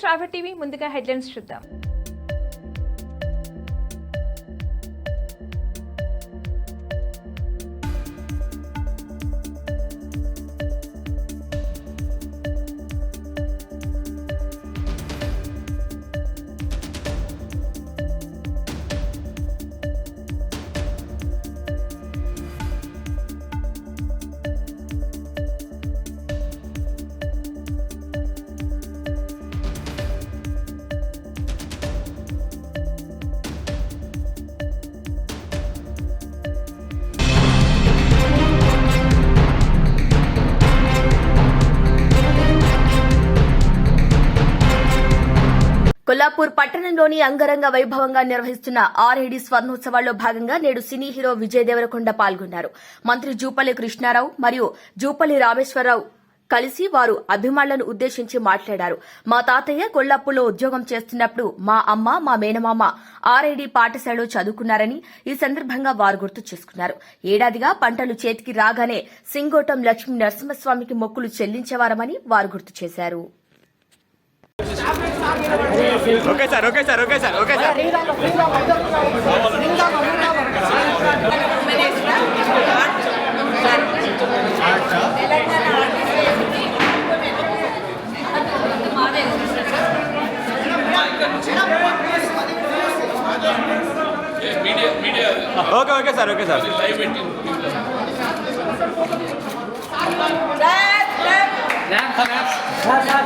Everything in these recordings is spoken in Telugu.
శ్రావ్య టీవీ ముందుగా హెడ్లైన్స్ చూద్దాం. కొల్లాపూర్ పట్టణంలోని అంగరంగ వైభవంగా నిర్వహిస్తున్న ఆర్ఐడి స్వర్ణోత్సవాల్లో భాగంగా నేడు సినీ హీరో విజయ్ దేవరకొండ పాల్గొన్నారు. మంత్రి జూపల్లి కృష్ణారావు మరియు జూపల్లి రామేశ్వరరావు కలిసి వారు అభిమానులను ఉద్దేశించి మాట్లాడారు. మా తాతయ్య కొల్లాపూర్లో ఉద్యోగం చేస్తున్నప్పుడు మా అమ్మ మా మేనమామ ఆర్ఐడి పాఠశాలలో చదువుకున్నారని ఈ సందర్భంగా వారు గుర్తు చేసుకున్నారు. ఏడాదిగా పంటలు చేతికి రాగానే సింగోటం లక్ష్మీ నరసింహస్వామికి మొక్కులు చెల్లించేవారమని వారు గుర్తు చేశారు. Okay sir okay sir okay sir okay sir okay okay sir okay sir back back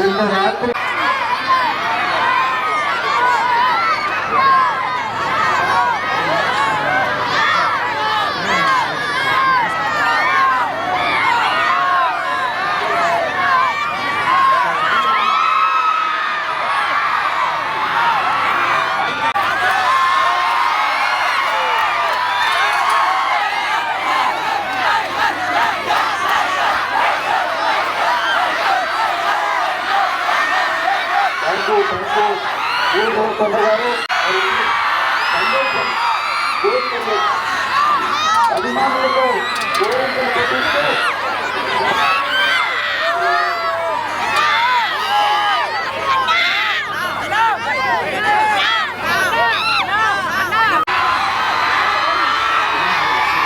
నిన్న రాత్రి థ్యాంక్ యూ థ్యాంక్ యూ ఊరు కొండగారు సంతోషం కోరుకుంటూ అభిమానులతో కోరికలు పెట్టిస్తూ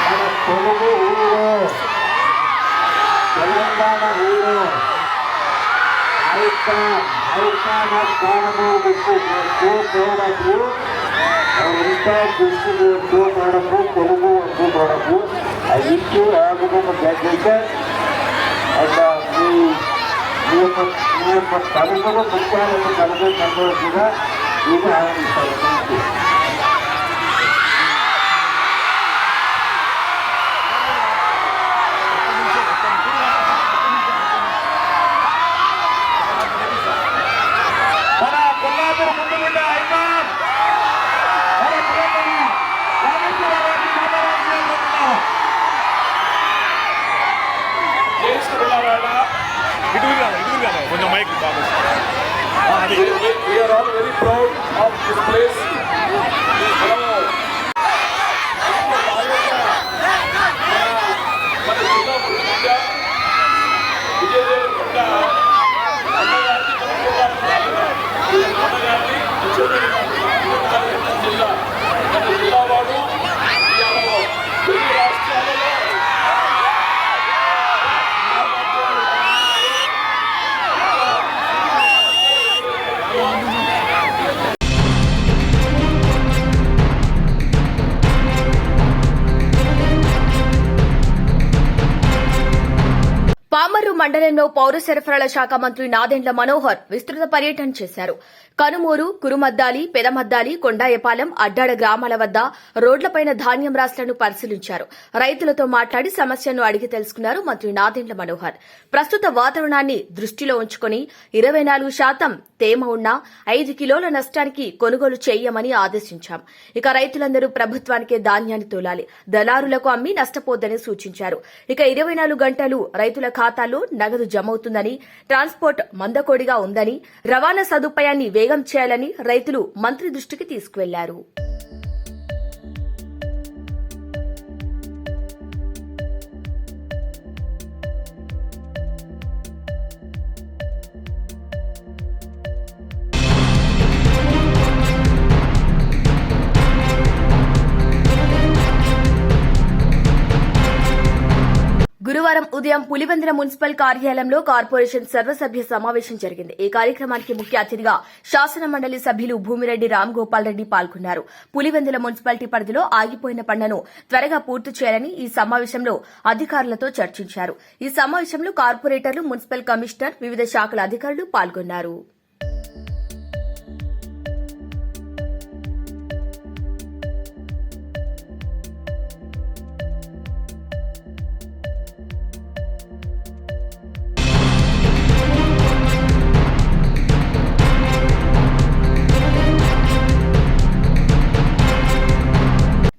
మన తెలుగు ఊరు తెలంగాణ ఊరు ಅಂತ ಅವಕಾಶ ಕಾಣಬಹುದು ಮತ್ತು ನೋಡೋದು ಅವರಿಂದ ಕೃಷಿಗೂ ಮಾಡೋದು ತೆಲುಗು ಒಂದು ಮಾಡೋದು ಅದಕ್ಕೆ ಅಲ್ಲ ನಿಮ್ಮ ನಿಮ್ಮ ತಲೆಗೂ ಮುಖ್ಯ ಕಳೆದ ಸಂದರ್ಭದ ಈಗ ಆರಂಭಿಸಬೇಕು all very proud of this place. Pamarru మండలంలో పౌర సరఫరాల శాఖ మంత్రి నాదెండ్ల మనోహర్ విస్తృత పర్యటన చేశారు. కనుమూరు కురుమద్దాలి పెదమద్దాలి కొండాయపాలెం అడ్డాడ గ్రామాల వద్ద రోడ్లపైన ధాన్యం రాశులను పరిశీలించారు. రైతులతో మాట్లాడి సమస్యను అడిగి తెలుసుకున్నారు మంత్రి నాదెండ్ల మనోహర్. ప్రస్తుత వాతావరణాన్ని దృష్టిలో ఉంచుకుని ఇరవై నాలుగు శాతం తేమ ఉన్న ఐదు కిలోల నష్టానికి కొనుగోలు చేయమని ఆదేశించాం. ఇక రైతులందరూ ప్రభుత్వానికే ధాన్యాన్ని తోలాలి. దళారులకు అమ్మి నష్టపోద్దని సూచించారు. ఇక ఇరవై నాలుగు గంటలు రైతుల ఖాతాల్లో నగదు జమవుతుందని ట్రాన్స్పోర్ట్ మందకోడిగా ఉందని రవాణా సదుపాయాన్ని వేగం చేయాలని రైతులు మంత్రి దృష్టికి తీసుకువెళ్ళారు. గురువారం ఉదయం పులివెందుల మున్సిపల్ కార్యాలయంలో కార్పొరేషన్ సర్వసభ్య సమావేశం జరిగింది. ఈ కార్యక్రమానికి ముఖ్య అతిథిగా శాసన మండలి సభ్యులు భూమిరెడ్డి రామ్ గోపాల్ రెడ్డి పాల్గొన్నారు. పులివెందుల మున్సిపాలిటీ పరిధిలో ఆగిపోయిన పనులను త్వరగా పూర్తి చేయాలని ఈ సమావేశంలో అధికారులతో చర్చించారు. ఈ సమావేశంలో కార్పొరేటర్లు మున్సిపల్ కమిషనర్ వివిధ శాఖల అధికారులు పాల్గొన్నారు.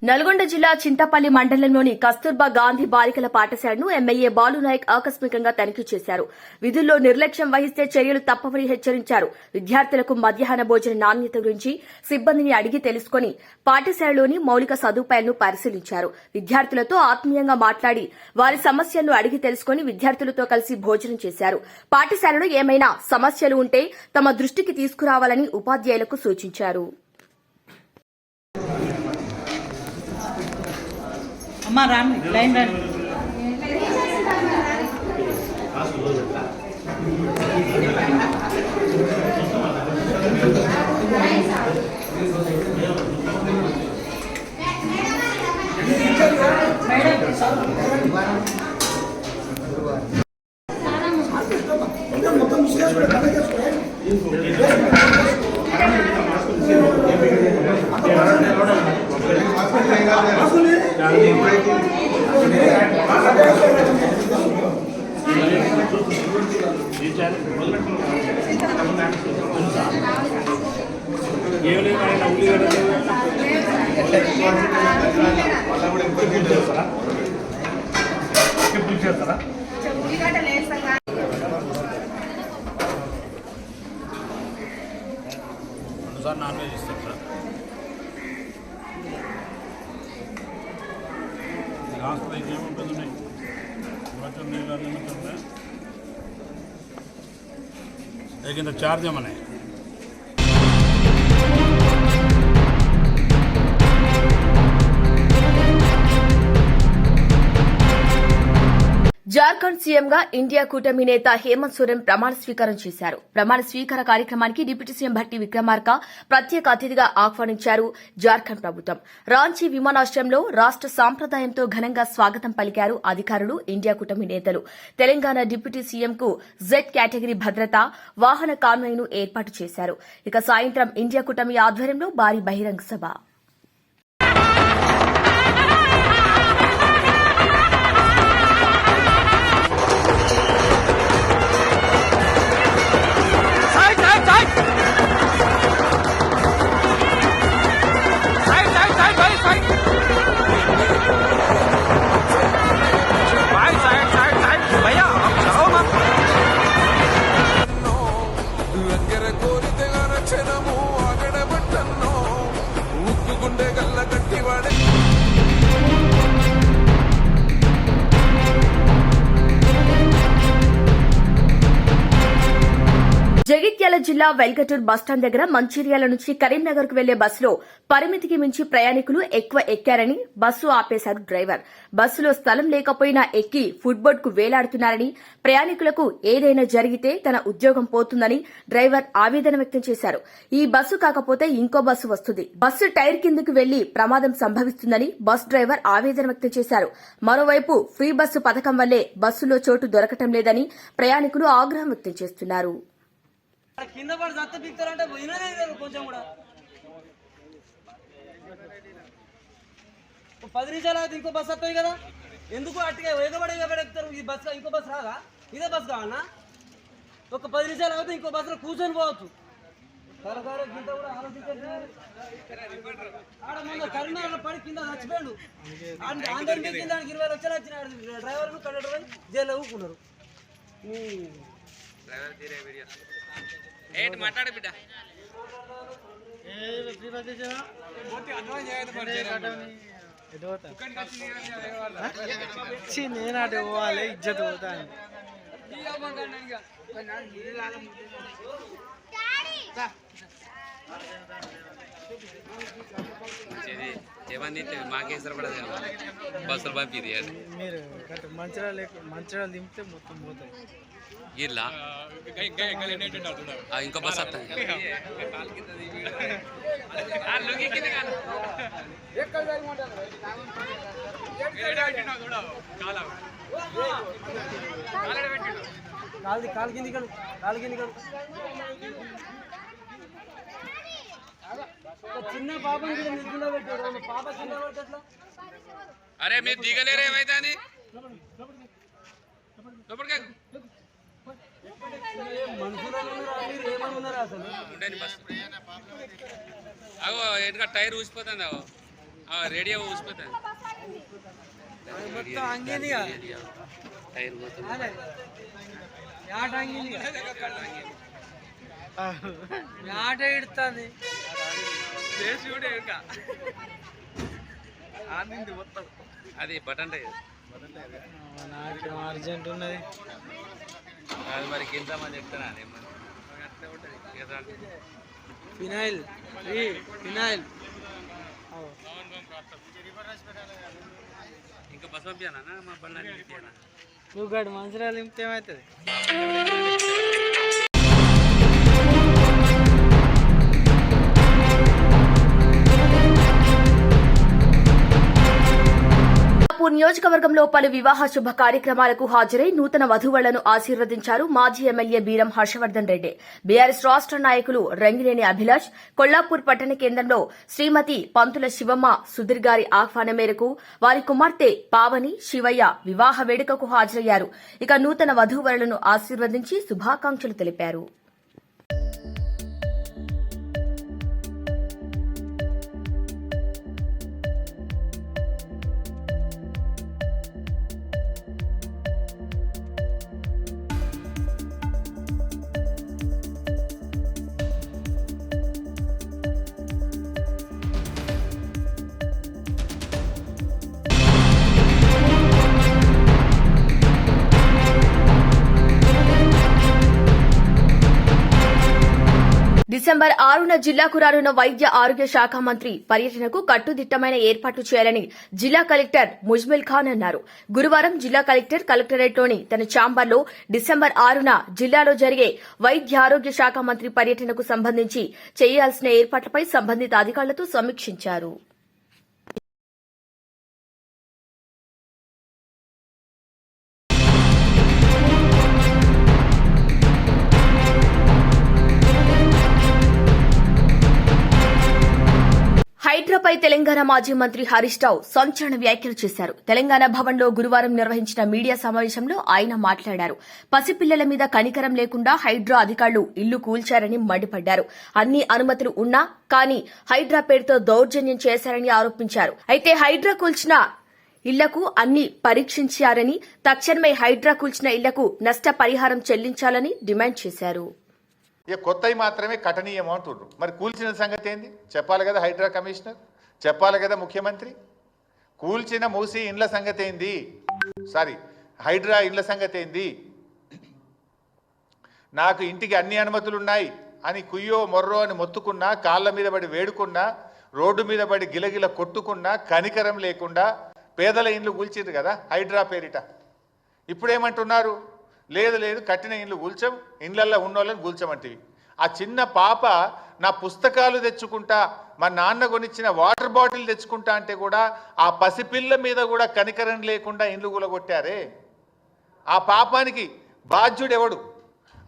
నల్గొండ జిల్లా చింతపల్లి మండలంలోని కస్తూర్బా గాంధీ బాలికల పాఠశాలను ఎమ్మెల్యే బాలునాయక్ ఆకస్మికంగా తనిఖీ చేశారు. విధుల్లో నిర్లక్ష్యం వహిస్తే చర్యలు తప్పవని హెచ్చరించారు. విద్యార్థులకు మధ్యాహ్న భోజన నాణ్యత గురించి సిబ్బందిని అడిగి తెలుసుకుని పాఠశాలలోని మౌలిక సదుపాయాలను పరిశీలించారు. విద్యార్థులతో ఆత్మీయంగా మాట్లాడి వారి సమస్యలను అడిగి తెలుసుకుని విద్యార్థులతో కలిసి భోజనం చేశారు. పాఠశాలలో ఏమైనా సమస్యలు ఉంటే తమ దృష్టికి తీసుకురావాలని ఉపాధ్యాయులకు సూచించారు. అమ్మా రాండి లైన్ రండి సార్ నాన్ వెజ్ ఇస్తాం సార్ లాస్ట్లో ఇంకేముంటుంది నీళ్ళు అన్నీ ఉంటుంది కింద చార్జ్ ఏమన్నాయి జార్ఖండ్ సీఎంగా ఇండియా కూటమి నేత హేమంత్ సోరెన్ ప్రమాణ స్వీకారం చేశారు. ప్రమాణ స్వీకార కార్యక్రమానికి డిప్యూటీ సీఎం భట్టి విక్రమార్క ప్రత్యేక అతిథిగా ఆహ్వానించారు జార్ఖండ్ ప్రభుత్వం. రాంచీ విమానాశ్రయంలో రాష్ట సాంప్రదాయంతో ఘనంగా స్వాగతం పలికారు అధికారులు ఇండియా కూటమి నేతలు. తెలంగాణ డిప్యూటీ సీఎంకు జెడ్ కేటగిరీ భద్రత వాహన కాన్వాయ్ను ఏర్పాటు చేశారు. ఇక సాయంత్రం ఇండియా కూటమి ఆధ్వర్యంలో భారీ బహిరంగ సభ. క్షణము అగడబట్టన్నో ఉక్కుగుండెగా జగిత్యాల జిల్లా వెల్కటూర్ బస్టాండ్ దగ్గర మంచిర్యాల నుంచి కరీంనగర్కు వెళ్ళే బస్సులో పరిమితికి మించి ప్రయాణికులు ఎక్కువ ఎక్కారని బస్సు ఆపేశారు డ్రైవర్. బస్సులో స్థలం లేకపోయినా ఎక్కి ఫుట్బోర్డ్కు వేలాడుతున్నారని ప్రయాణికులకు ఏదైనా జరిగితే తన ఉద్యోగం పోతుందని డ్రైవర్ ఆవేదన వ్యక్తం చేశారు. ఈ బస్సు కాకపోతే ఇంకో బస్సు వస్తుంది. బస్సు టైర్ కిందకు వెళ్ళి ప్రమాదం సంభవిస్తుందని బస్ డ్రైవర్ ఆవేదన వ్యక్తం చేశారు. మరోవైపు ఫ్రీ బస్సు పథకం వల్లే బస్సులో చోటు దొరకటం లేదని ప్రయాణికులు ఆగ్రహం వ్యక్తం చేస్తున్నారు. కింద పడి సత్త పిక్తారంటే పోయినదే లేదు కొంచెం కూడా. పది నిమిషాలు అయితే ఇంకో బస్సు వస్తుంది కదా? ఎందుకు అట్టుగా ఎగబడి ఎగబడి ఎక్కుతారు? ఈ బస్ ఇంకో బస్సు రాదా? ఇదే బస్ కావాలన్నా ఒక పది నిమిషాలు అయితే ఇంకో బస్సులో కూర్చొని పోవచ్చు. తరతర గింత కూడా ఆలోచించారు పడి కింద చచ్చిపోయాడు. అందరికీ కింద ఆయనకి ఇరవై లక్షలు వచ్చిన డ్రైవర్లు కండక్టర్ జైల్లో ఊరుకున్నారు ఈ- నేను అటు పోవాలి ఇజ్జత్ పోతాను ఏమని మాకేసరి పడదు బస్సులు పంపిది మీరు మంచిరాలు మంచిరాలు దింపితే మొత్తం పోతాయి. ఇల్లా ఆ, ఇంకో బస్ వస్తుంది కాలు కాలు కింది కడు కాలు కింది కడు ఒక చిన్న పాపని కూడా నిద్రలో పెట్టాడు ఒక పాప కింద పడితే ఎట్లా? అరే మీరు దిగలేరు ఏమైతే అని అగో ఎందుక టైర్ ఊసిపోతుంది అగో. ఆ, రేడియో ఊసిపోతుంది. టైర్ మొత్తం. ఆట అంగింది ఆట ఇడుతుంది అది బటన్ టైర్. అర్జెంట్ ఉన్నది. అది మరి. కింద మంది చెప్తానా ఫినాయిల్ ఫినాయిల్ ఇంకా బస్ పంపించానా మా బండి నువ్వు గడు మంచిరాలు ఏమవుతుంది? నియోజకవర్గంలో పలు వివాహ శుభ కార్యక్రమాలకు హాజరై నూతన వధువులను ఆశీర్వదించారు మాజీ ఎమ్మెల్యే బీరం హర్షవర్దన్ రెడ్డి. బీఆర్ఎస్ రాష్ట నాయకులు రంగినేని అభిలాష్ కొల్లాపూర్ పట్టణ కేంద్రంలో శ్రీమతి పంతుల శివమ్మ సుధీర్ గారి ఆహ్వానం మేరకు వారి కుమార్తె పావని శివయ్య వివాహ వేడుకకు హాజరయ్యారు. ఇక నూతన వధూవరులను ఆశీర్వదించి శుభాకాంక్షలు తెలిపారు. డిసెంబర్ ఆరున జిల్లాకు రానున్న వైద్య ఆరోగ్య శాఖ మంత్రి పర్యటనకు కట్టుదిట్టమైన ఏర్పాట్లు చేయాలని జిల్లా కలెక్టర్ ముజ్మిల్ ఖాన్ అన్నారు. గురువారం జిల్లా కలెక్టర్ కలెక్టరేట్లోని తన ఛాంబర్లో డిసెంబర్ ఆరున జిల్లాలో జరిగే వైద్య ఆరోగ్య శాఖ మంత్రి పర్యటనకు సంబంధించి చేయాల్సిన ఏర్పాట్లపై సంబంధిత అధికారులతో సమీక్షించారు. ఘటనపై తెలంగాణ మాజీ మంత్రి హరీష్ రావు సంచలన వ్యాఖ్యలు చేశారు. తెలంగాణ భవన్లో గురువారం నిర్వహించిన మీడియా సమావేశంలో ఆయన మాట్లాడారు. పసిపిల్లల మీద కనికరం లేకుండా హైడ్రా అధికారులు ఇల్లు కూల్చారని మండిపడ్డారు. అన్ని అనుమతులు ఉన్నా కానీ హైడ్రా పేరుతో దౌర్జన్యం చేశారని ఆరోపించారు. అయితే హైడ్రా కూల్చిన ఇళ్ళకు అన్ని పరీక్షించారని తక్షణమే హైడ్రా కూల్చిన ఇళ్ళకు నష్టపరిహారం చెల్లించాలని డిమాండ్ చేశారు. ఇక కొత్తవి మాత్రమే కఠనీయం అంటున్నారు మరి కూల్చిన సంగతి ఏంది? చెప్పాలి కదా హైడ్రా కమిషనర్. చెప్పాలి కదా ముఖ్యమంత్రి. కూల్చిన మూసి ఇండ్ల సంగతి ఏంది? సారీ హైడ్రా ఇండ్ల సంగతి ఏంది? నాకు ఇంటికి అన్ని అనుమతులు ఉన్నాయి అని కుయ్యో మొర్రో అని మొత్తుకున్నా కాళ్ళ మీద పడి వేడుకున్నా రోడ్డు మీద పడి గిలగిల కొట్టుకున్నా కనికరం లేకుండా పేదల ఇండ్లు కూల్చింది కదా హైడ్రా పేరిట. ఇప్పుడేమంటున్నారు? లేదు లేదు కట్టిన ఇండ్లు కూల్చం ఇండ్లల్లో ఉన్నోళ్ళని కూల్చమంటివి. ఆ చిన్న పాప నా పుస్తకాలు తెచ్చుకుంటా మా నాన్న కొనిచ్చిన వాటర్ బాటిల్ తెచ్చుకుంటా అంటే కూడా ఆ పసిపిల్ల మీద కూడా కనికరం లేకుండా ఇండ్లు కూలగొట్టారే. ఆ పాపానికి బాధ్యుడెవడు?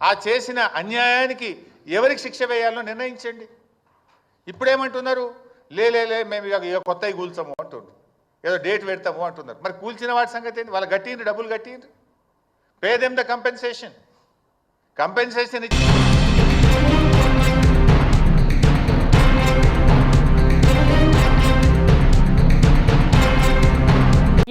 ఆ చేసిన అన్యాయానికి ఎవరికి శిక్ష వేయాలో నిర్ణయించండి. ఇప్పుడేమంటున్నారు? లేలే లే మేము ఇక ఇక కొత్తవి కూల్చాము అంటుండ్రు ఏదో డేట్ పెడతాము అంటున్నారు. మరి కూల్చిన వాటి సంగతి ఏంటి వాళ్ళు గట్టిండ్రు డబ్బులు కట్టిండ్రు. పేదెమ్ ద కంపెన్సేషన్ కంపెన్సేషన్ ఇచ్చి